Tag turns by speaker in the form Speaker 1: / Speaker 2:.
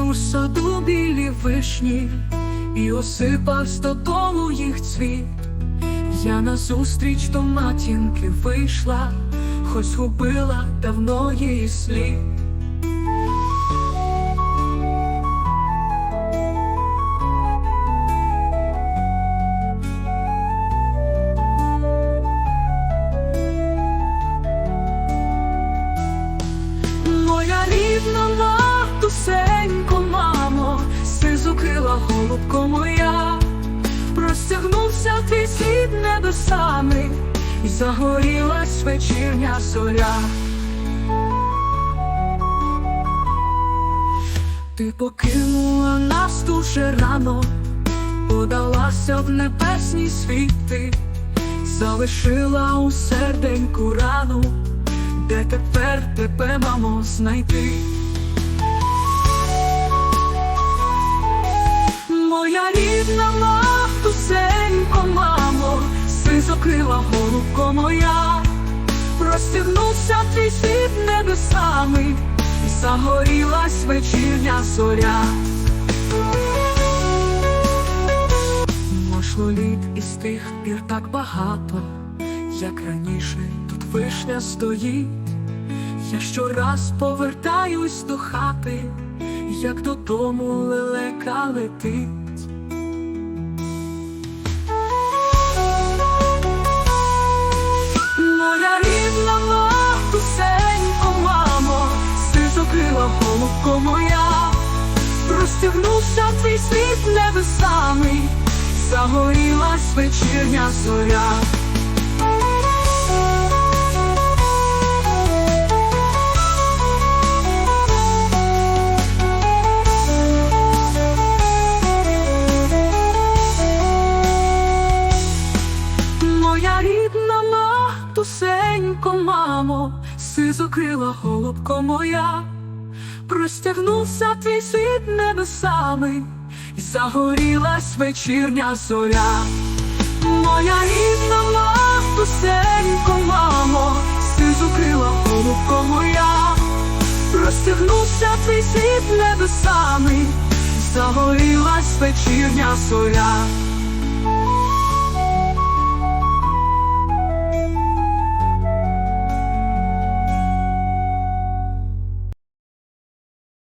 Speaker 1: у саду білі вишні, і осипав додому їх цвіт. Я назустріч до матінки вийшла, хоч губила давно її слід. Сизокрила голубко моя, простягнувся твій світ небесами, і загорілась вечірня зоря. Ти покинула нас дуже рано, подалася в небесні світи, залишила у серденьку рану де тепер тебе, мамо, знайти? Моя рідна матусенько, мамо, сизокрила голубко моя, простягнувся твій світ небесами, і загорілась вечірня зоря. Мошло літ із тих пір так багато, як раніше тут вишня стоїть. Я щораз повертаюсь до хати, як додому лелека летить. Голубко моя, простягнувся твій світ небесами, загорілась вечірня зоря. Моя рідна матусенько, мамо, сизокрила голубко моя, простягнувся твій світ небесами, і загорілась вечірня зоря. Моя рідна матусенько, мамо, сизокрила голубко моя, простягнувся твій світ небесами, загорілась вечірня зоря.